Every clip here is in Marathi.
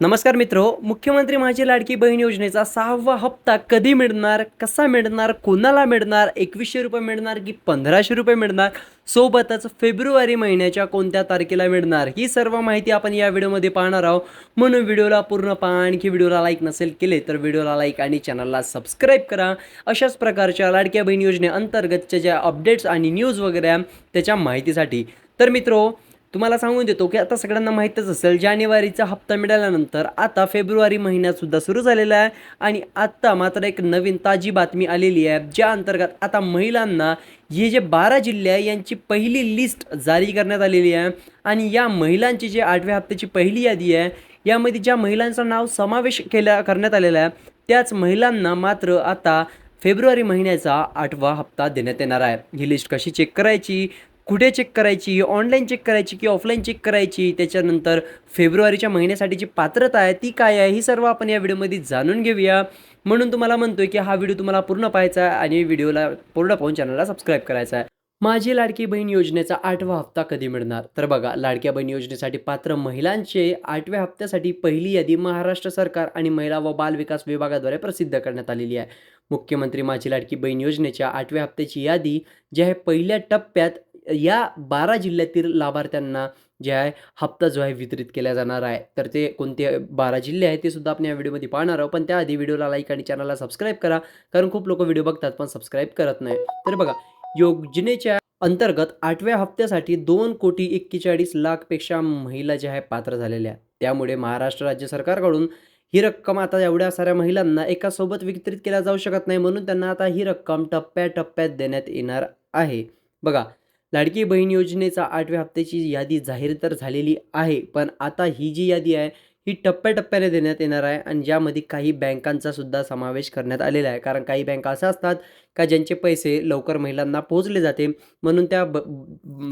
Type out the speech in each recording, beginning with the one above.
नमस्कार मित्रो मुख्यमंत्री माझी लाडकी बहीण योजनेचा सहावा हप्ता कधी मिळणार कसा मिळणार कोणाला मिळणार एकवीसशे रुपये मिळणार की पंधराशे रुपये मिळणार सोबतच फेब्रुवारी महिन्याच्या कोणत्या तारखेला मिळणार ही सर्व माहिती आपण या व्हिडिओमध्ये पाहणार आहोत. म्हणून व्हिडिओला पूर्ण पहा आणखी व्हिडिओला लाईक नसेल केले तर व्हिडिओला लाईक आणि चॅनलला सबस्क्राईब करा. अशाच प्रकारच्या लाडक्या बहीण योजनेअंतर्गतच्या ज्या अपडेट्स आणि न्यूज वगैरे त्याच्या माहितीसाठी. तर मित्रो तुम्हाला सांगून देतो की आता सगळ्यांना माहीतच असेल जानेवारीचा हप्ता मिळाल्यानंतर आता फेब्रुवारी महिन्यातसुद्धा सुरू झालेला आहे आणि आत्ता मात्र एक नवीन ताजी बातमी आलेली आहे ज्या अंतर्गत आता महिलांना हे जे बारा जिल्हे आहे यांची पहिली लिस्ट जारी करण्यात आलेली आहे. आणि या महिलांची जे आठव्या हप्त्याची पहिली यादी आहे यामध्ये ज्या महिलांचं नाव समावेश केल्या करण्यात आलेला आहे त्याच महिलांना मात्र आता फेब्रुवारी महिन्याचा आठवा हप्ता देण्यात येणार आहे. ही लिस्ट कशी चेक करायची? कुठे चेक करायची? ऑनलाईन चेक करायची की ऑफलाईन चेक करायची? त्याच्यानंतर फेब्रुवारीच्या महिन्यासाठी जी पात्रता आहे ती काय आहे? ही सर्व आपण या व्हिडिओमध्ये जाणून घेऊया. म्हणून तुम्हाला म्हणतोय की हा व्हिडिओ तुम्हाला पूर्ण पाहायचा आहे आणि व्हिडिओला पूर्ण पाहून चॅनलला सबस्क्राईब करायचा आहे. माझी लाडकी बहीण योजनेचा आठवा हप्ता कधी मिळणार? तर बघा लाडक्या बहीण योजनेसाठी पात्र महिलांचे आठव्या हप्त्यासाठी पहिली यादी महाराष्ट्र सरकार आणि महिला व बाल विकास विभागाद्वारे प्रसिद्ध करण्यात आलेली आहे. मुख्यमंत्री माझी लाडकी बहीण योजनेच्या आठव्या हप्त्याची यादी जी आहे पहिल्या टप्प्यात या बारा जिल्ह्यातील लाभार्थ्यांना जे आहे हप्ता जो आहे वितरित केला जाणार आहे. तर ते कोणते बारा जिल्हे आहेत ते सुद्धा आपण या व्हिडिओमध्ये पाहणार आहोत. पण त्याआधी व्हिडिओला लाईक आणि चॅनलला सबस्क्राईब करा. कारण खूप लोक व्हिडिओ बघतात पण सबस्क्राईब करत नाही. तर बघा योजनेच्या अंतर्गत आठव्या हप्त्यासाठी दोन कोटी एक्केचाळीस लाखपेक्षा महिला ज्या आहे पात्र झालेल्या त्यामुळे महाराष्ट्र राज्य सरकारकडून ही रक्कम आता एवढ्या साऱ्या महिलांना एका सोबत वितरित केल्या जाऊ शकत नाही. म्हणून त्यांना आता ही रक्कम टप्प्याटप्प्यात देण्यात येणार आहे. बघा लाडकी बहीण योजनेचा आठव्या हप्त्याची यादी जाहीर तर झालेली आहे पण आता ही जी यादी आहे ही टप्प्याटप्प्याने देण्यात येणार आहे आणि ज्यामध्ये काही बँकांचा सुद्धा समावेश करण्यात आलेला आहे. कारण काही बँका अशा असतात का ज्यांचे पैसे लवकर महिलांना पोहोचले जाते म्हणून त्या ब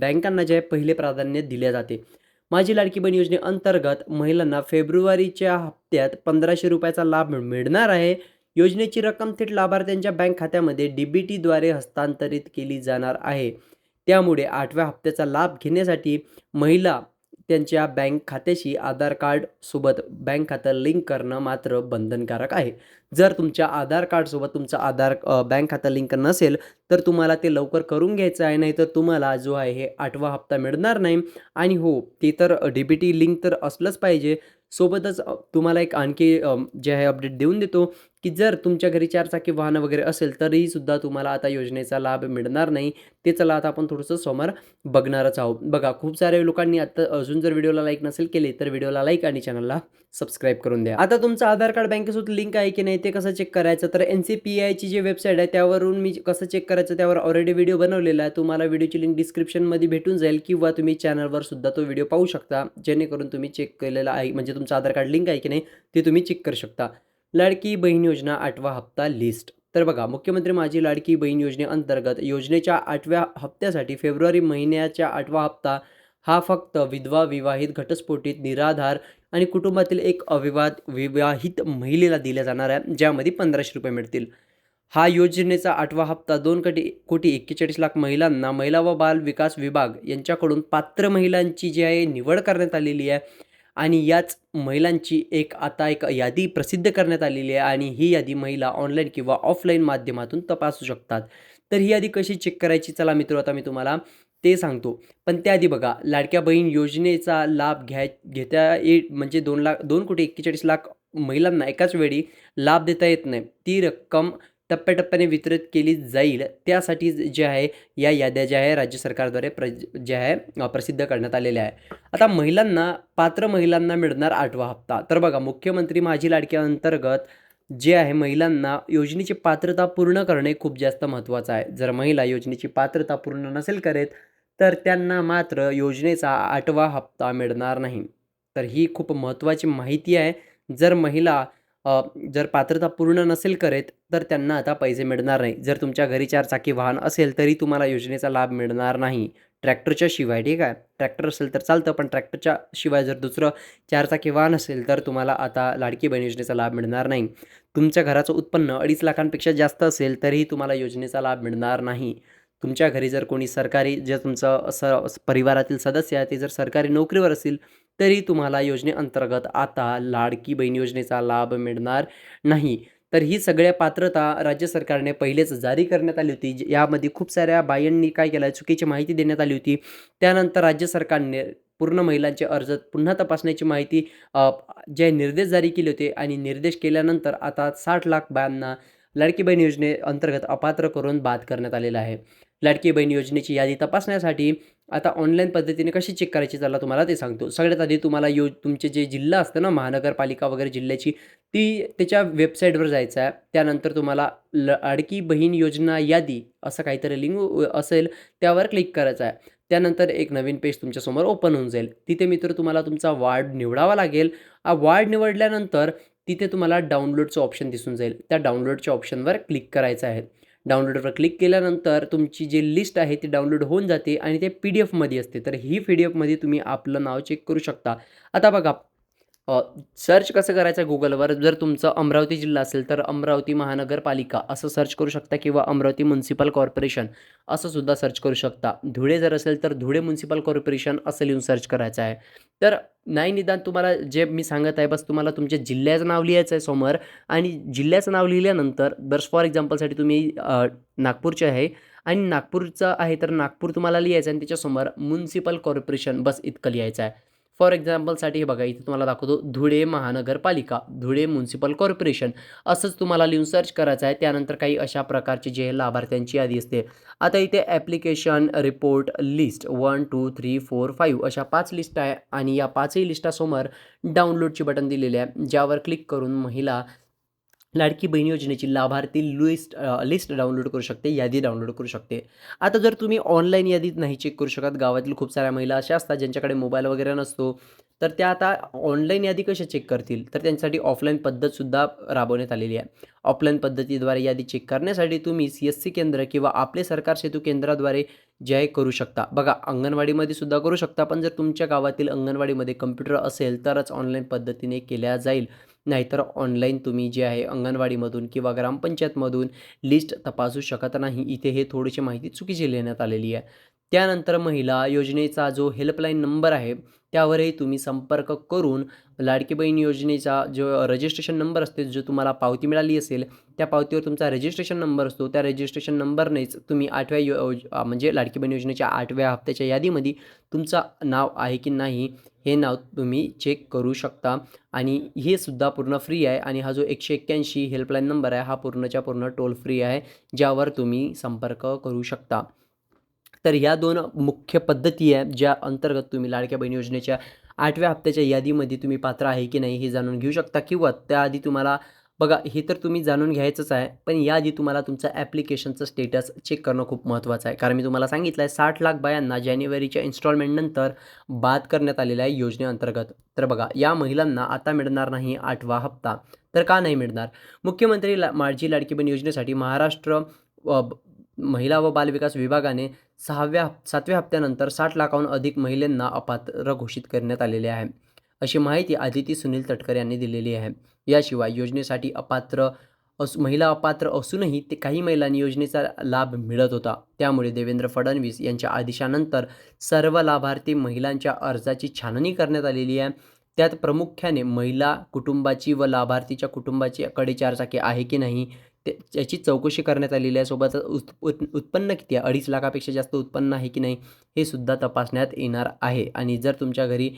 बँकांना जे आहे पहिले प्राधान्य दिले जाते. माझी लाडकी बहीण योजनेअंतर्गत महिलांना फेब्रुवारीच्या हप्त्यात पंधराशे रुपयाचा लाभ मिळणार आहे. योजनेची रक्कम थेट लाभार्थ्यांच्या बँक खात्यामध्ये डी बी टीद्वारे हस्तांतरित केली जाणार आहे. त्यामुळे आठव्या हप्त्याचा लाभ घेण्यासाठी महिला त्यांच्या बँक खात्याशी आधार कार्डसोबत बँक खातं लिंक करणं मात्र बंधनकारक आहे. जर तुमच्या आधार कार्डसोबत तुमचं आधार बँक खातं लिंक नसेल तर तुम्हाला ते लवकर करून घ्यायचं आहे नाही तर तुम्हाला जो आहे हे आठवा हप्ता मिळणार नाही. आणि हो ते तर डी बी टी लिंक तर असलंच पाहिजे. सोबतच तुम्हाला एक आणखी जे आहे अपडेट देऊन देतो की जर तुमच्या घरी चारचाकी वाहनं वगैरे असेल तरीही सुद्धा तुम्हाला आता योजनेचा लाभ मिळणार नाही. ते चला आता आपण थोडंसं समोर बघणारच आहोत. बघा खूप साऱ्या लोकांनी आता अजून जर व्हिडिओला लाईक नसेल केले तर व्हिडिओला लाईक आणि चॅनलला सबस्क्राईब करून द्या. आता तुमचं आधार कार्ड बँकेसोबत लिंक आहे की नाही ते कसं चेक करायचं? तर एन सी पी आयची जी वेबसाईट आहे त्यावरून मी कसं चेक करायचं त्यावर ऑलरेडी व्हिडिओ बनवलेला आहे. तुम्हाला व्हिडिओची लिंक डिस्क्रिप्शनमध्ये भेटून जाईल किंवा तुम्ही चॅनलवर सुद्धा तो व्हिडिओ पाहू शकता. जेणेकरून तुम्ही चेक केलेला आहे म्हणजे तुमचं आधार कार्ड लिंक आहे की नाही ते तुम्ही चेक करू शकता. लाडकी बहीण योजना आठवा हप्ता लिस्ट तर बघा मुख्यमंत्री माझी लाडकी बहीण योजनेअंतर्गत योजनेच्या आठव्या हप्त्यासाठी फेब्रुवारी महिन्याच्या आठवा हप्ता हा फक्त विधवा विवाहित घटस्फोटित निराधार आणि कुटुंबातील एक अविवाद विवाहित महिलेला दिला जाणार आहे ज्यामध्ये पंधराशे रुपये मिळतील. हा योजनेचा आठवा हप्ता दोन कोटी कोटी एक्केचाळीस लाख महिलांना महिला व बाल विकास विभाग यांच्याकडून पात्र महिलांची जी आहे निवड करण्यात आलेली आहे. आणि याच महिलांची एक आता एक यादी प्रसिद्ध करण्यात आलेली आहे आणि ही यादी महिला ऑनलाईन किंवा ऑफलाईन माध्यमातून तपासू शकतात. तर ही यादी कशी चेक करायची? चला मित्र आता मी तुम्हाला ते सांगतो. पण त्याआधी बघा लाडक्या बहीण योजनेचा लाभ घ्याय घेता ये म्हणजे दोन लाख दोन कोटी एक्केचाळीस लाख महिलांना एकाच वेळी लाभ देता येत नाही. ती रक्कम टप्प्याटप्प्याने वितरित केली जाईल. त्यासाठी जे आहे या याद्या ज्या आहे राज्य सरकारद्वारे प्र ज्या आहे प्रसिद्ध करण्यात आलेल्या आहे आता महिलांना पात्र महिलांना मिळणार आठवा हप्ता. तर बघा मुख्यमंत्री माझी लाडक्या अंतर्गत जे आहे महिलांना योजनेची पात्रता पूर्ण करणे खूप जास्त महत्त्वाचं आहे. जर महिला योजनेची पात्रता पूर्ण नसेल करेत तर त्यांना मात्र योजनेचा आठवा हप्ता मिळणार नाही. तर ही खूप महत्त्वाची माहिती आहे. जर महिला जर पात्रता पूर्ण नसेल करत तर त्यांना आता पैसे मिळणार नाही. जर तुमच्या घरी चार चाकी वाहन असेल तरी तुम्हाला योजनेचा लाभ मिळणार नाही. ट्रॅक्टरच्या शिवाय ठीक आहे? ट्रॅक्टर असेल तर चालतं पण ट्रॅक्टरच्या शिवाय जर दुसरं चारचाकी वाहन असेल तर तुम्हाला आता लाडकी बहीण योजनेचा लाभ मिळणार नाही. तुमच्या घराचं उत्पन्न अडीच लाखांपेक्षा जास्त असेल तरीही तुम्हाला योजनेचा लाभ मिळणार नाही. तुमच्या घरी जर कोणी सरकारी जे तुमचं असं परिवारातील सदस्य आहे ते जर सरकारी नोकरीवर असतील तरी तुम्हाला योजनेअंतर्गत आता लाडकी बहीण योजनेचा लाभ मिळणार नाही. तर ही सगळ्या पात्रता राज्य सरकारने पहिलेच जारी करण्यात आली होती. यामध्ये खूप साऱ्या बायांनी काय केलं चुकीची माहिती देण्यात आली होती. त्यानंतर राज्य सरकारने पूर्ण महिलांचे अर्ज पुन्हा तपासण्याची माहिती जे निर्देश जारी केले होते आणि निर्देश केल्यानंतर आता साठ लाख बायांना लाडकी बहीण योजनेअंतर्गत अपात्र करून बाद करण्यात आलेला आहे. लाडकी बहीण योजनेची यादी तपासण्यासाठी आता ऑनलाईन पद्धतीने कशी चेक करायची चला तुम्हाला ते सांगतो. सगळ्यात आधी तुम्हाला यो तुमचे जे जिल्हा असतं ना महानगरपालिका वगैरे जिल्ह्याची ती त्याच्या वेबसाईटवर जायचं आहे. त्यानंतर तुम्हाला लाडकी बहीण योजना यादी असं काहीतरी लिंक असेल त्यावर क्लिक करायचं आहे. त्यानंतर एक नवीन पेज तुमच्यासमोर ओपन होऊन जाईल. तिथे मित्र तुम्हाला तुमचा वार्ड निवडावा लागेल. हा वार्ड निवडल्यानंतर तिथे तुम्हाला डाउनलोडचं ऑप्शन दिसून जाईल. त्या डाउनलोडच्या ऑप्शनवर क्लिक करायचं आहे. डाउनलोडवर क्लिक केल्यानंतर तुमची जी लिस्ट आहे ती डाउनलोड होऊन जाते आणि ते पी डी एफमध्ये असते. तर ही पी डी एफमध्ये तुम्ही आपलं नाव चेक करू शकता. आता बघा सर्च कसं करायचं गुगलवर जर तुमचं अमरावती जिल्हा असेल तर अमरावती महानगरपालिका असं सर्च करू शकता किंवा अमरावती म्युन्सिपल कॉर्पोरेशन असं सुद्धा सर्च करू शकता. धुळे जर असेल तर धुळे म्युन्सिपल कॉर्पोरेशन असं लिहून सर्च करायचं आहे. तर नाही निदान तुम्हाला जे मी सांगत आहे बस तुम्हाला तुमच्या जिल्ह्याचं नाव लिहायचं आहे समोर आणि जिल्ह्याचं नाव लिहिल्यानंतर बस फॉर एक्झाम्पलसाठी तुम्ही नागपूरचे आहे आणि नागपूरचं आहे तर नागपूर तुम्हाला लिहायचं आहे आणि त्याच्यासमोर म्युन्सिपल कॉर्पोरेशन बस इतकं लिहायचं आहे. फॉर एक्झाम्पलसाठी हे बघा इथे तुम्हाला दाखवतो धुळे महानगरपालिका धुळे म्युन्सिपल कॉर्पोरेशन. असंच तुम्हाला लिहून सर्च करायचं आहे. त्यानंतर काही अशा प्रकारची जे लाभार्थ्यांची यादी असते. आता इथे application report list one two three four five अशा पाच लिस्ट आहे. आणि या पाचही लिस्टासमोर डाउनलोडची बटन दिलेले आहे. ज्यावर क्लिक करून महिला लाडकी बहीण योजनेची लाभार्थी लिस्ट लिस्ट डाउनलोड करू शकते यादी डाउनलोड करू शकते. आता जर तुम्ही ऑनलाईन यादीत नाही चेक करू शकत गावातील खूप साऱ्या महिला अशा असतात ज्यांच्याकडे मोबाईल वगैरे नसतो तर त्या आता ऑनलाईन यादी कशा चेक करतील? तर त्यांच्यासाठी ऑफलाईन पद्धतसुद्धा राबवण्यात आलेली आहे. ऑफलाईन पद्धतीद्वारे यादी चेक करण्यासाठी तुम्ही सी एस सी केंद्र किंवा आपले सरकार सेतू केंद्राद्वारे जे आहे करू शकता. बघा अंगणवाडीमध्ये सुद्धा करू शकता पण जर तुमच्या गावातील अंगणवाडीमध्ये कम्प्युटर असेल तरच ऑनलाईन पद्धतीने केल्या जाईल. नाहीतर ऑनलाईन तुम्ही जे आहे अंगणवाडीमधून किंवा ग्रामपंचायतमधून लिस्ट तपासू शकत नाही. इथे हे थोडीशी माहिती चुकीची लिहिण्यात आलेली आहे. त्यानंतर महिला योजनेचा जो हेल्पलाईन नंबर आहे त्यावरही तुम्ही संपर्क करून लाडकी बहीण योजनेचा जो रजिस्ट्रेशन नंबर असते जो तुम्हाला पावती मिळाली असेल त्या पावतीवर तुमचा रजिस्ट्रेशन नंबर असतो. त्या रजिस्ट्रेशन नंबरनेच तुम्ही आठव्या यो म्हणजे लाडकी बहीण योजनेच्या आठव्या हप्त्याच्या यादीमध्ये तुमचं नाव आहे की नाही हे नाव तुम्ही चेक करू शकता. आणि हे सुद्धा पूर्ण फ्री आहे. आणि हा जो एकशे एक्क्याऐंशी हेल्पलाईन नंबर आहे हा पूर्णच्या पूर्ण टोल फ्री आहे ज्यावर तुम्ही संपर्क करू शकता. तर ह्या दोन मुख्य पद्धती आहे ज्या अंतर्गत तुम्ही लाडक्या बहीण योजनेच्या आठव्या हप्त्याच्या यादीमध्ये तुम्ही पात्र आहे की नाही हे जाणून घेऊ शकता. किंवा त्याआधी तुम्हाला बघा हे तर तुम्ही जाणून घ्यायचंच आहे पण याआधी तुम्हाला तुमचं ॲप्लिकेशनचं स्टेटस चेक करणं खूप महत्त्वाचं आहे. कारण मी तुम्हाला सांगितलं आहे साठ लाख बायांना जानेवारीच्या इन्स्टॉलमेंटनंतर बाद करण्यात आलेल्या आहे योजनेअंतर्गत. तर बघा या महिलांना आता मिळणार नाही आठवा हप्ता तर का नाही मिळणार? मुख्यमंत्री ला माझी लाडकी बहीण योजनेसाठी महाराष्ट्र व महिला व बालविकास विभागाने सहाव्या सातव्या हप्त्यानंतर साठ लाखाहून अधिक महिलांना अपात्र घोषित करण्यात आलेले आहे. अशी माहिती आदिती सुनील तटकर यांनी दिलेली आहे. याशिवाय योजनेसाठी अपात्र असू महिला अपात्र असूनही ते काही महिलांनी योजनेचा लाभ मिळत होता. त्यामुळे देवेंद्र फडणवीस यांच्या आदेशानंतर सर्व लाभार्थी महिलांच्या अर्जाची छाननी करण्यात आलेली आहे. त्यात प्रामुख्याने महिला कुटुंबाची व लाभार्थीच्या कुटुंबाची कडे चारचाकी आहे की नाही ते याची चौकशी करण्यात आलेली आहे. सोबतच उत् उत् उत्पन्न किती आहे? अडीच लाखापेक्षा जास्त उत्पन्न आहे की नाही हे सुद्धा तपासण्यात येणार आहे. आणि जर तुमच्या घरी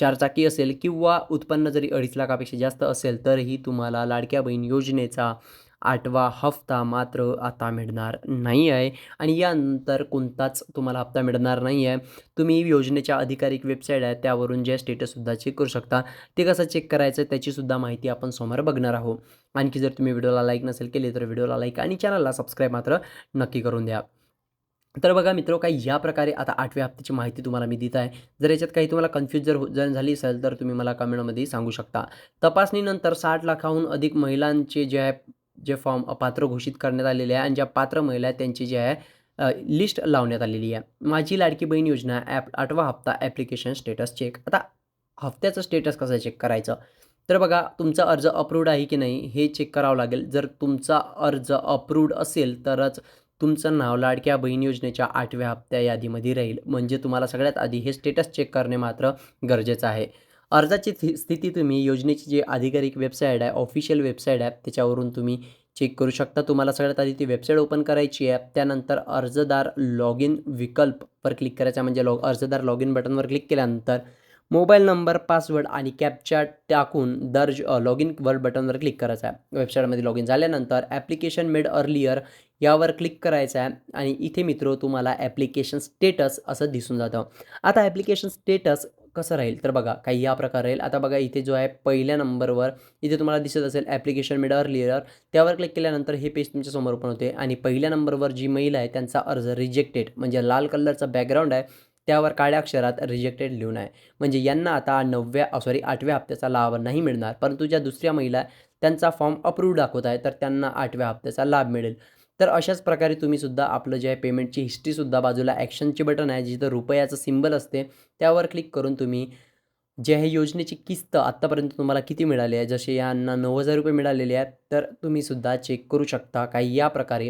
चारचाकी असेल किंवा उत्पन्न जरी अडीच लाखापेक्षा जास्त असेल तरीही तुम्हाला लाडक्या बहीण योजनेचा आठवा हप्ता मात्र आता मिळणार नाही आहे आणि यानंतर कोणताच तुम्हाला हप्ता मिळणार नाही आहे तुम्ही योजनेच्या अधिकारिक वेबसाईट आहे त्यावरून जे स्टेटससुद्धा चेक करू शकता. ते कसं चेक करायचं त्याचीसुद्धा माहिती आपण समोर बघणार आहोत. आणखी जर तुम्ही व्हिडिओला लाईक नसेल केले तर व्हिडिओला लाईक आणि चॅनलला सबस्क्राईब मात्र नक्की करून द्या. तर बघा मित्र काही या प्रकारे आता आठव्या हप्त्याची माहिती तुम्हाला मी देत आहे. जर याच्यात काही तुम्हाला कन्फ्यूज जर हो- जर झाली असेल तर तुम्ही मला कमेंटमध्ये सांगू शकता. तपासणीनंतर साठ लाखाहून अधिक महिलांचे जे आहे जे फॉर्म अपात्र घोषित करण्यात आलेले आहे आणि ज्या पात्र महिला त्यांची जे आहे लिस्ट लावण्यात आलेली आहे. माझी लाडकी बहीण योजना ॲप आठवा हप्ता ॲप्लिकेशन स्टेटस चेक. आता हप्त्याचं स्टेटस कसं चेक करायचं? तर बघा तुमचा अर्ज अप्रूव्ड आहे की नाही हे चेक करावं लागेल. जर तुमचा अर्ज अप्रूव्ड असेल तरच तुमचं नाव लाडक्या बहीण योजनेच्या आठव्या हप्त्या यादीमध्ये राहील. म्हणजे तुम्हाला सगळ्यात आधी हे स्टेटस चेक करणे मात्र गरजेचं आहे. अर्जाची स्थिती तुम्ही योजनेची जी आधिकारिक वेबसाईट आहे ऑफिशियल वेबसाईट आहे त्याच्यावरून तुम्ही चेक करू शकता. तुम्हाला सगळ्यात आधी ती वेबसाईट ओपन करायची आहे. त्यानंतर अर्जदार लॉग इन विकल्पवर क्लिक करायचा म्हणजे लॉग अर्जदार लॉग इन बटनवर क्लिक केल्यानंतर मोबाईल नंबर पासवर्ड आणि कॅपच्या टाकून दर्ज लॉग इन वर बटनवर क्लिक करायचं आहे. वेबसाईटमध्ये लॉग इन झाल्यानंतर ॲप्लिकेशन मेड अर्लियर यावर क्लिक करायचं आहे. आणि इथे मित्र तुम्हाला ॲप्लिकेशन स्टेटस असं दिसून जातं. आता ॲप्लिकेशन स्टेटस कसं राहील? तर बघा काही या प्रकार राहील. आता बघा इथे जो आहे पहिल्या नंबरवर इथे तुम्हाला दिसत असेल ॲप्लिकेशन मेड अर्लियर त्यावर क्लिक केल्यानंतर हे पेज तुमच्यासमोर ओपन होते. आणि पहिल्या नंबरवर जी महिला आहे त्यांचा अर्ज रिजेक्टेड म्हणजे लाल कलरचा बॅकग्राऊंड आहे त्यावर काळ्या अक्षरात रिजेक्टेड लिहून आहे. म्हणजे यांना आता नवव्या सॉरी आठव्या हप्त्याचा लाभ नाही मिळणार परंतु ज्या दुसऱ्या महिला आहे, त्यांचा फॉर्म अप्रूव्ह दाखवत आहे तर त्यांना आठव्या हप्त्याचा लाभ मिळेल. तर अशाच प्रकारे तुम्ही सुद्धा आपलं जे आहे पेमेंटची हिस्ट्रीसुद्धा बाजूला ॲक्शनचे बटन आहे जिथं रुपयाचं सिम्बल असते त्यावर क्लिक करून तुम्ही जे आहे योजनेची किस्त आत्तापर्यंत तुम्हाला किती मिळाली आहे जसे यांना नऊ हजार रुपये मिळालेले आहेत तर तुम्ही सुद्धा चेक करू शकता. काही या प्रकारे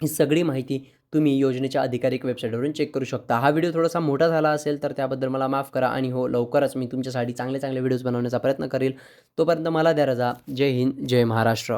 ही सगळी माहिती तुम्ही योजनेच्या अधिकारिक वेबसाईटवरून चेक करू शकता. हा व्हिडिओ थोडासा मोठा झाला असेल तर त्याबद्दल मला माफ करा आणि हो लवकरच मी तुमच्यासाठी चांगले चांगले व्हिडिओज बनवण्याचा प्रयत्न करेल. तोपर्यंत मला द्या रजा. जय हिंद जय महाराष्ट्र.